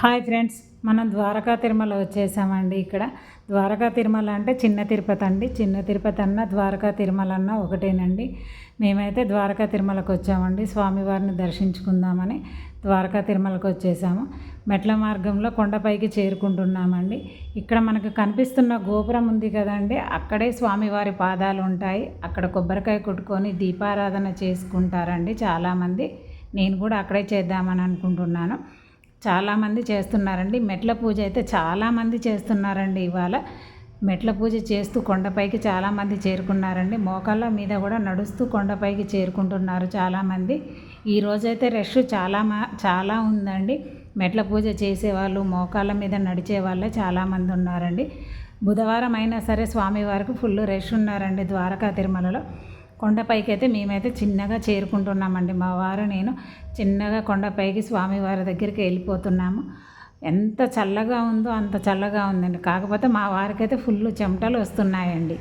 Hi friends మనం ద్వారకా తిరుమల వచ్చేసామండి ఇక్కడ. ద్వారకా తిరుమల అంటే చిన్న తిరుపతి అండి. చిన్న తిరుపతి అన్న ద్వారకా తిరుమల అన్న ఒకటేనండి. మేమైతే ద్వారకా తిరుమలకు వచ్చామండి. స్వామివారిని దర్శించుకుందామని ద్వారకా తిరుమలకు వచ్చేసాము. మెట్ల మార్గంలో కొండపైకి చేరుకుంటున్నామండి. ఇక్కడ మనకు కనిపిస్తున్న గోపురం ఉంది కదండి అక్కడే స్వామివారి పాదాలు ఉంటాయి. అక్కడ కొబ్బరికాయ కొట్టుకొని దీపారాధన చేసుకుంటారండి చాలామంది. నేను కూడా అక్కడే చేద్దామని అనుకుంటున్నాను. చాలామంది చేస్తున్నారండి. మెట్ల పూజ అయితే చాలామంది చేస్తున్నారండి ఇవాళ. మెట్ల పూజ చేస్తూ కొండపైకి చాలామంది చేరుకున్నారండి. మోకాళ్ళ మీద కూడా నడుస్తూ కొండపైకి చేరుకుంటున్నారు చాలామంది. ఈ రోజైతే రష్ చాలా మా చాలా ఉందండి. మెట్ల పూజ చేసేవాళ్ళు మోకాళ్ళ మీద నడిచే వాళ్ళే చాలామంది ఉన్నారండి. బుధవారం అయినా సరే స్వామివారికి ఫుల్ రష్ ఉన్నారండి ద్వారకా తిరుమలలో. కొండపైకి అయితే మేమైతే చిన్నగా చేరుకుంటున్నామండి. మా వారు నేను చిన్నగా కొండపైకి స్వామివారి దగ్గరికి వెళ్ళిపోతున్నాము. ఎంత చల్లగా ఉందో అంత చల్లగా ఉందండి. కాకపోతే మా వారికైతే ఫుల్ చెమటలు వస్తున్నాయండి.